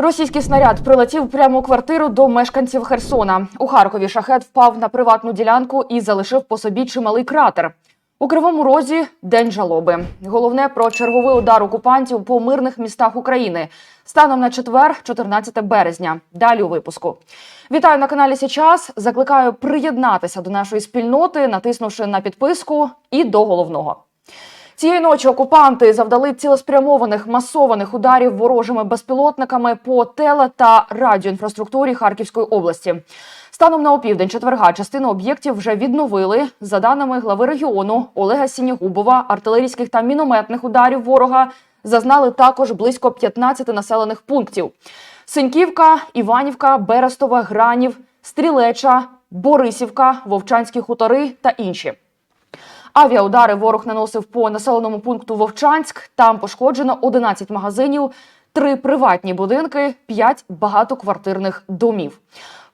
Російський снаряд прилетів прямо у квартиру до мешканців Херсона. У Харкові шахет впав на приватну ділянку і залишив по собі чималий кратер. У Кривому Розі день жалоби. Головне про черговий удар окупантів по мирних містах України станом на четвер, 14 березня. Далі у випуску. Вітаю на каналі Січас. Закликаю приєднатися до нашої спільноти, натиснувши на підписку і до головного. Цієї ночі окупанти завдали цілеспрямованих масованих ударів ворожими безпілотниками по теле та радіоінфраструктурі Харківської області. Станом на опівдень четверга частину об'єктів вже відновили. За даними глави регіону Олега Сінігубова, артилерійських та мінометних ударів ворога зазнали також близько 15 населених пунктів: Синьківка, Іванівка, Берестове, Гранів, Стрілеча, Борисівка, Вовчанські хутори та інші. Авіаудари ворог наносив по населеному пункту Вовчанськ. Там пошкоджено 11 магазинів, 3 приватні будинки, 5 багатоквартирних домів.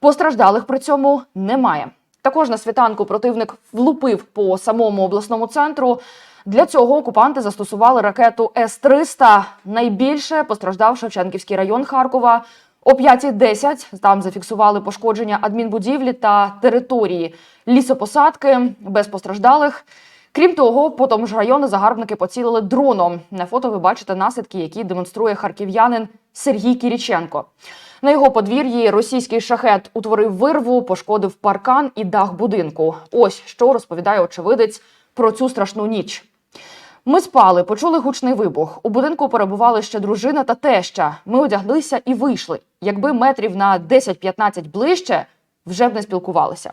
Постраждалих при цьому немає. Також на світанку противник влупив по самому обласному центру. Для цього окупанти застосували ракету С-300. Найбільше постраждав Шевченківський район Харкова. О 5.10 там зафіксували пошкодження адмінбудівлі та території лісопосадки без постраждалих. Крім того, по тому ж району загарбники поцілили дроном. На фото ви бачите наслідки, які демонструє харків'янин Сергій Кіріченко. На його подвір'ї російський шахет утворив вирву, пошкодив паркан і дах будинку. Ось що розповідає очевидець про цю страшну ніч. Ми спали, почули гучний вибух. У будинку перебували ще дружина та теща. Ми одяглися і вийшли. Якби метрів на 10-15 ближче, вже б не спілкувалися.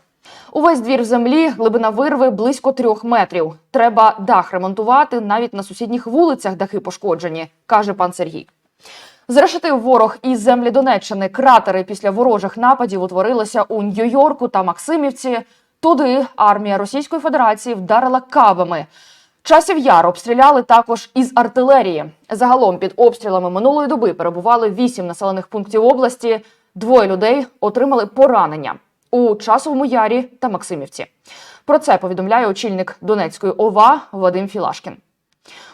Увесь двір в землі, глибина вирви близько трьох метрів. Треба дах ремонтувати, навіть на сусідніх вулицях дахи пошкоджені, каже пан Сергій. Зрешетив ворог із землі Донеччини. Кратери після ворожих нападів утворилися у Нью-Йорку та Максимівці. Туди армія Російської Федерації вдарила кабами. Часів яр обстріляли також із артилерії. Загалом під обстрілами минулої доби перебували вісім населених пунктів області. Двоє людей отримали поранення у часовому ярі та Максимівці. Про це повідомляє очільник Донецької ОВА Вадим Філашкін.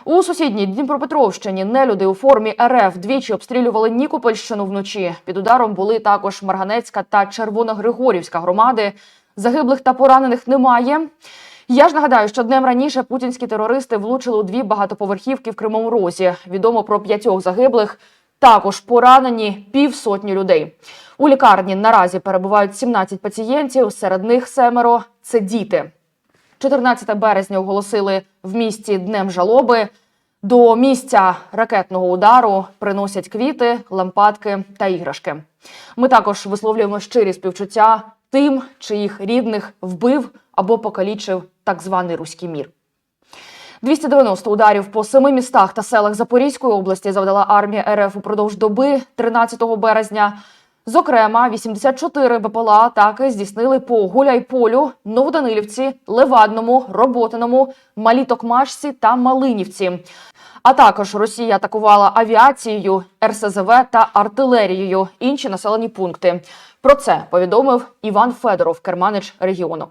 У сусідній Дніпропетровщині нелюди у формі РФ двічі обстрілювали Нікопольщину вночі. Під ударом були також Марганецька та Червоногригорівська громади. Загиблих та поранених немає. Я ж нагадаю, що днем раніше путінські терористи влучили у дві багатоповерхівки в Кривому Розі. Відомо про п'ятьох загиблих. Також поранені півсотні людей. У лікарні наразі перебувають 17 пацієнтів. Серед них семеро це діти. 14 березня оголосили в місті днем жалоби. До місця ракетного удару приносять квіти, лампадки та іграшки. Ми також висловлюємо щирі співчуття тим, чиїх рідних вбив або покалічив так званий руський мір. 290 ударів по семи містах та селах Запорізької області завдала армія РФ упродовж доби 13 березня. Зокрема, 84 БПЛА атаки здійснили по Гуляйполю, Новоданилівці, Левадному, Роботиному, Малій Токмашці та Малинівці. А також Росія атакувала авіацією, РСЗВ та артилерією інші населені пункти. Про це повідомив Іван Федоров, керманич регіону.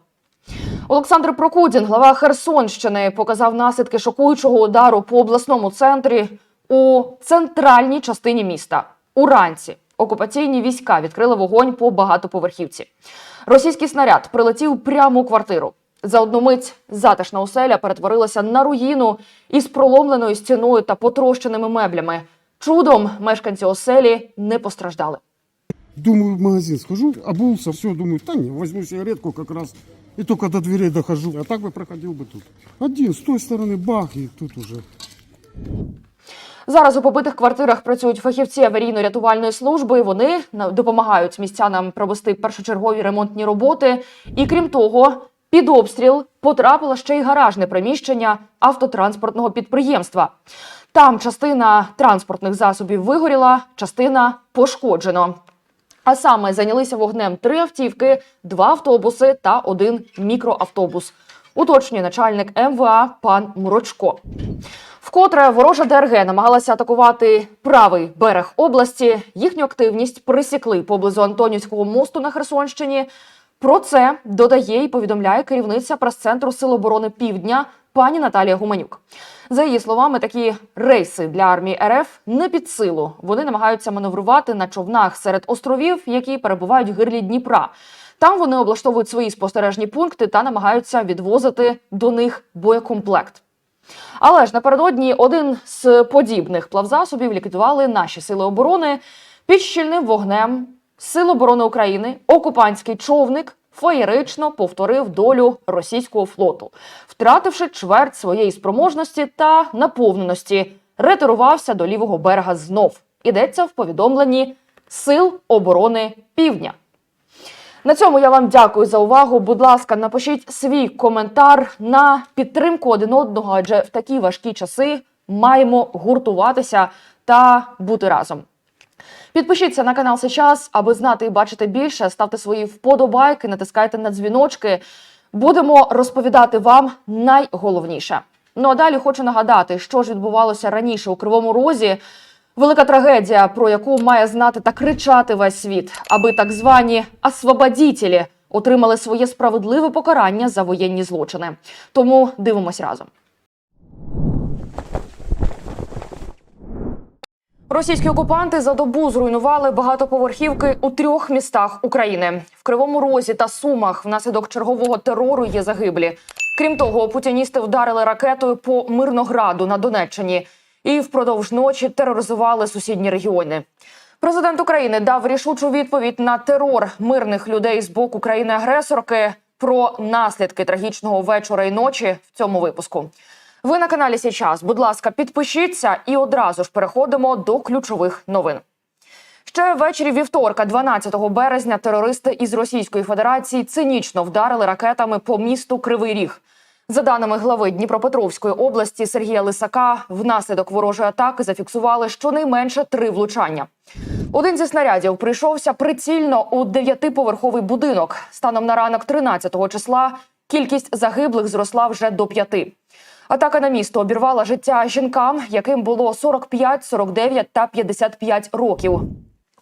Олександр Прокудін, глава Херсонщини, показав наслідки шокуючого удару по обласному центрі у центральній частині міста. Уранці окупаційні війська відкрили вогонь по багатоповерхівці. Російський снаряд прилетів прямо у квартиру. За одну мить затишна оселя перетворилася на руїну із проломленою стіною та потрощеними меблями. Чудом мешканці оселі не постраждали. Думаю, в магазин схожу, обулся, все, думаю, да не, возьму сигаретку как раз. И только до дверей дохожу. А так бы проходил бы тут. Один, с той стороны бах, и тут уже. Зараз у побитих квартирах працюють фахівці аварійно-рятувальної служби. Вони на- допомагають містянам провести першочергові ремонтні роботи. І крім того, під обстріл потрапило ще й гаражне приміщення автотранспортного підприємства. Там частина транспортних засобів вигоріла, частина пошкоджено. А саме зайнялися вогнем три автівки, два автобуси та один мікроавтобус. Уточнює начальник МВА пан Мурочко. Вкотре ворожа ДРГ намагалася атакувати правий берег області. Їхню активність присікли поблизу Антонівського мосту на Херсонщині. Про це додає і повідомляє керівниця прес-центру Сил оборони Півдня пані Наталія Гуменюк. За її словами, такі рейси для армії РФ не під силу. Вони намагаються маневрувати на човнах серед островів, які перебувають в гирлі Дніпра. Там вони облаштовують свої спостережні пункти та намагаються відвозити до них боєкомплект. Але ж напередодні один з подібних плавзасобів ліквідували наші сили оборони під щільним вогнем Сил оборони України. Окупантський човник феєрично повторив долю російського флоту, втративши чверть своєї спроможності та наповненості, ретирувався до лівого берега знов. Ідеться в повідомленні Сил оборони Півдня. На цьому я вам дякую за увагу. Будь ласка, напишіть свій коментар на підтримку один одного, адже в такі важкі часи маємо гуртуватися та бути разом. Підпишіться на канал сейчас, аби знати і бачити більше. Ставте свої вподобайки, натискайте на дзвіночки. Будемо розповідати вам найголовніше. Ну а далі хочу нагадати, що ж відбувалося раніше у Кривому Розі. Велика трагедія, про яку має знати та кричати весь світ, аби так звані освободітелі отримали своє справедливе покарання за воєнні злочини. Тому дивимось разом. Російські окупанти за добу зруйнували багатоповерхівки у трьох містах України. В Кривому Розі та Сумах внаслідок чергового терору є загиблі. Крім того, путіністи вдарили ракетою по Мирнограду на Донеччині і впродовж ночі тероризували сусідні регіони. Президент України дав рішучу відповідь на терор мирних людей з боку країни-агресорки про наслідки трагічного вечора і ночі в цьому випуску. Ви на каналі Січас. Будь ласка, підпишіться і одразу ж переходимо до ключових новин. Ще ввечері вівторка, 12 березня, терористи із Російської Федерації цинічно вдарили ракетами по місту Кривий Ріг. За даними глави Дніпропетровської області Сергія Лисака, внаслідок ворожої атаки зафіксували щонайменше три влучання. Один зі снарядів прийшовся прицільно у дев'ятиповерховий будинок. Станом на ранок 13 числа кількість загиблих зросла вже до п'яти. Атака на місто обірвала життя жінкам, яким було 45, 49 та 55 років.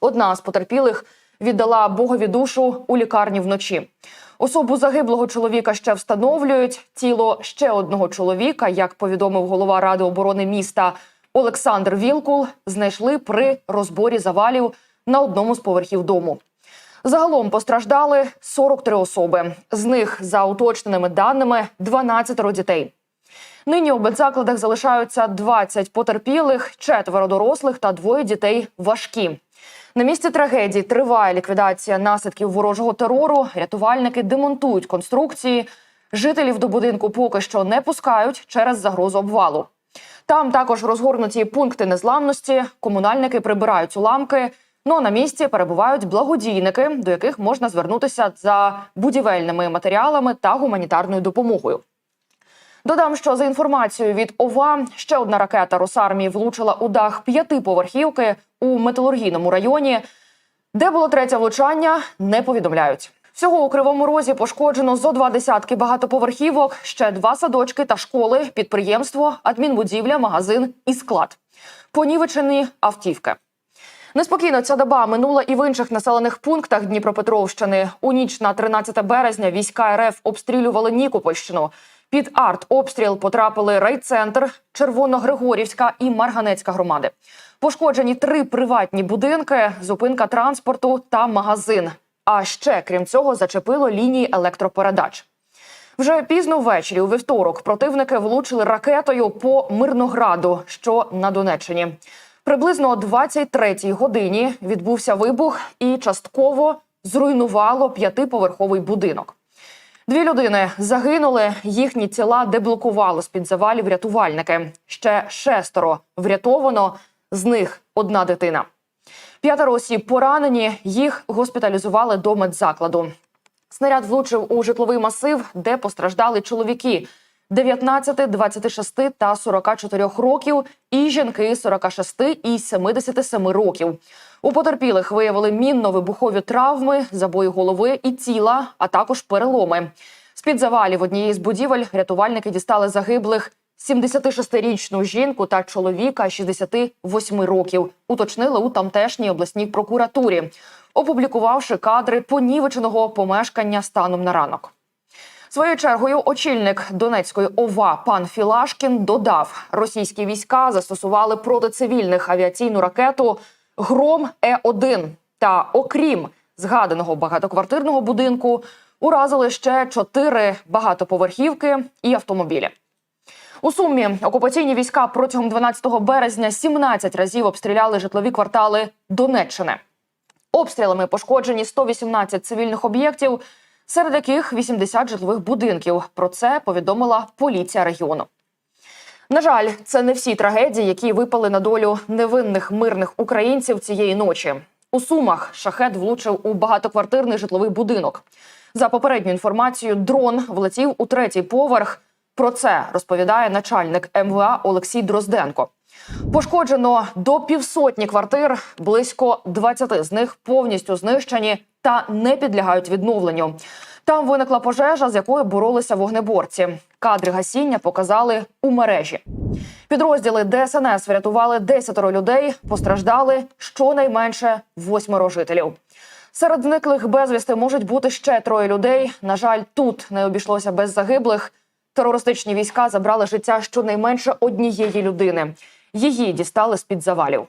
Одна з потерпілих віддала Богові душу у лікарні вночі. Особу загиблого чоловіка ще встановлюють. Тіло ще одного чоловіка, як повідомив голова ради оборони міста Олександр Вілкул, знайшли при розборі завалів на одному з поверхів дому. Загалом постраждали 43 особи. З них, за уточненими даними, 12 дітей. Нині у медзакладах залишаються 20 потерпілих, четверо дорослих та двоє дітей важкі. На місці трагедії триває ліквідація наслідків ворожого терору. Рятувальники демонтують конструкції. Жителів до будинку поки що не пускають через загрозу обвалу. Там також розгорнуті пункти незламності. Комунальники прибирають уламки. Ну а на місці перебувають благодійники, до яких можна звернутися за будівельними матеріалами та гуманітарною допомогою. Додам, що за інформацією від ОВА, ще одна ракета Росармії влучила у дах п'ятиповерхівки у металургійному районі. Де було третє влучання, не повідомляють. Всього у кривому розі пошкоджено зо два десятки багатоповерхівок, ще два садочки та школи, підприємство, адмінбудівля, магазин і склад. Понівечені автівки. Неспокійно ця доба минула і в інших населених пунктах Дніпропетровщини. У ніч на 13 березня війська РФ обстрілювали Нікопольщину. Під артобстріл потрапили райцентр, Червоногригорівська і Марганецька громади. Пошкоджені три приватні будинки, зупинка транспорту та магазин. А ще, крім цього, зачепило лінії електропередач. Вже пізно ввечері у вівторок противники влучили ракетою по Мирнограду, що на Донеччині. Приблизно о 23-й годині відбувся вибух і частково зруйнувало п'ятиповерховий будинок. Дві людини загинули. Їхні тіла деблокували з під завалів рятувальники. Ще шестеро врятовано. З них одна дитина. П'ятеро осіб поранені. Їх госпіталізували до медзакладу. Снаряд влучив у житловий масив, де постраждали чоловіки 19, 26 та 44 років, і жінки 46 і 77 років. У потерпілих виявили мінно-вибухові травми, забої голови і тіла, а також переломи. З під завалів однієї з будівель рятувальники дістали загиблих 76-річну жінку та чоловіка 68 років. Уточнили у тамтешній обласній прокуратурі. опублікувавши кадри понівеченого помешкання станом на ранок. Своєю чергою очільник Донецької ОВА пан Філашкін додав, російські війська застосували проти цивільних авіаційну ракету Гром Е 1 та окрім згаданого багатоквартирного будинку, уразили ще чотири багатоповерхівки і автомобілі. У сумі окупаційні війська протягом 12 березня 17 разів обстріляли житлові квартали Донеччини. Обстрілами пошкоджені 118 цивільних об'єктів, серед яких 80 житлових будинків. Про це повідомила поліція регіону. На жаль, це не всі трагедії, які випали на долю невинних мирних українців цієї ночі. У Сумах шахет влучив у багатоквартирний житловий будинок. За попередньою інформацією, дрон влетів у третій поверх. Про це розповідає начальник МВА Олексій Дрозденко. Пошкоджено до півсотні квартир, близько 20 з них повністю знищені та не підлягають відновленню. Там виникла пожежа, з якою боролися вогнеборці. Кадри гасіння показали у мережі. Підрозділи ДСНС врятували 10 людей, постраждали щонайменше восьмеро жителів. Серед зниклих безвісти можуть бути ще троє людей. На жаль, тут не обійшлося без загиблих. Терористичні війська забрали життя щонайменше однієї людини. Її дістали з під завалів.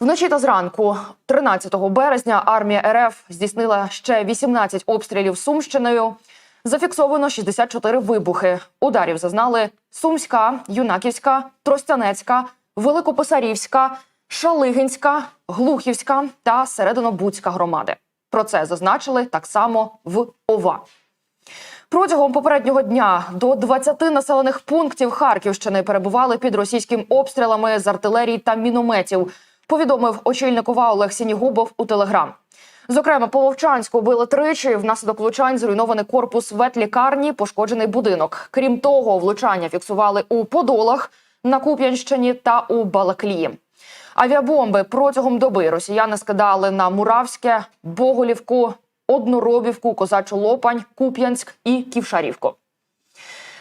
Вночі та зранку, 13 березня, армія РФ здійснила ще 18 обстрілів Сумщиною. Зафіксовано 64 вибухи. Ударів зазнали Сумська, Юнаківська, Тростянецька, Великописарівська, Шалигинська, Глухівська та Серединобудська громади. Про це зазначили так само в ОВА. Протягом попереднього дня до 20 населених пунктів Харківщини перебували під російським обстрілами з артилерії та мінометів. Повідомив очільник ОВА Олег Сінігубов у телеграм. Зокрема, по Вовчанську били тричі. Внаслідок влучань зруйнований корпус ветлікарні, пошкоджений будинок. Крім того, влучання фіксували у Подолах на Куп'янщині та у Балаклії. Авіабомби протягом доби росіяни скидали на Муравське, Боголівку, Одноробівку, Козачу Лопань, Куп'янськ і Ківшарівку.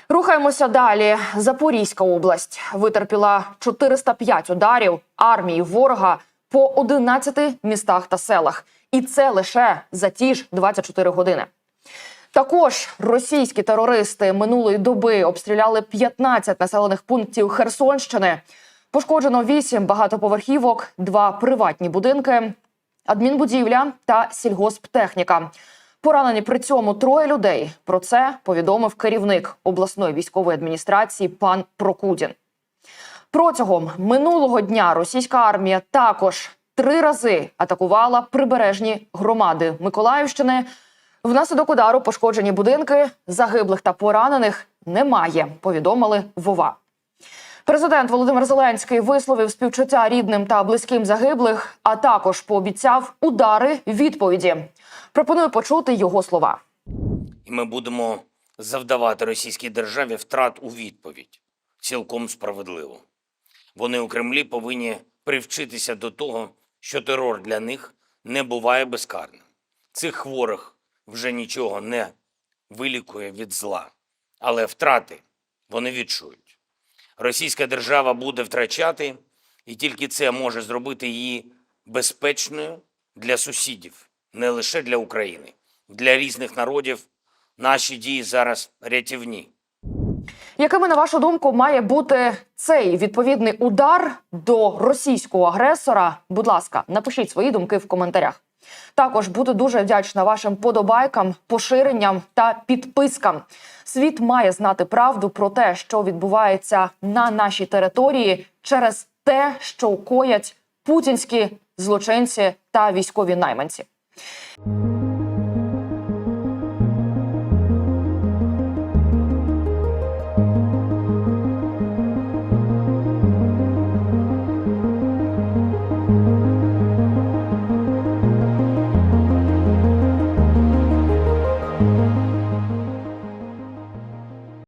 Рухаємося далі. Запорізька область витерпіла 405 ударів армії ворога по 11 містах та селах. І це лише за ті ж 24 години. Також російські терористи минулої доби обстріляли 15 населених пунктів Херсонщини. Пошкоджено 8 багатоповерхівок, 2 приватні будинки, адмінбудівля та сільгосптехніка. Поранені при цьому троє людей. Про це повідомив керівник обласної військової адміністрації пан Прокудін. Протягом минулого дня російська армія також три рази атакувала прибережні громади Миколаївщини. Внаслідок удару пошкоджені будинки, загиблих та поранених немає. Повідомили Вова. Президент Володимир Зеленський висловив співчуття рідним та близьким загиблих, а також пообіцяв удари відповіді. Пропоную почути його слова. і ми будемо завдавати російській державі втрат у відповідь. Цілком справедливо. Вони у Кремлі повинні привчитися до того, що терор для них не буває безкарним. Цих хворих вже нічого не вилікує від зла, але втрати вони відчують. Російська держава буде втрачати, і тільки це може зробити її безпечною для сусідів, не лише для України, для різних народів. Наші дії зараз рятівні. Якими, на вашу думку, має бути цей відповідний удар до російського агресора? Будь ласка, напишіть свої думки в коментарях. Також буду дуже вдячна вашим подобайкам, поширенням та підпискам. Світ має знати правду про те, що відбувається на нашій території через те, що коять путінські злочинці та військові найманці.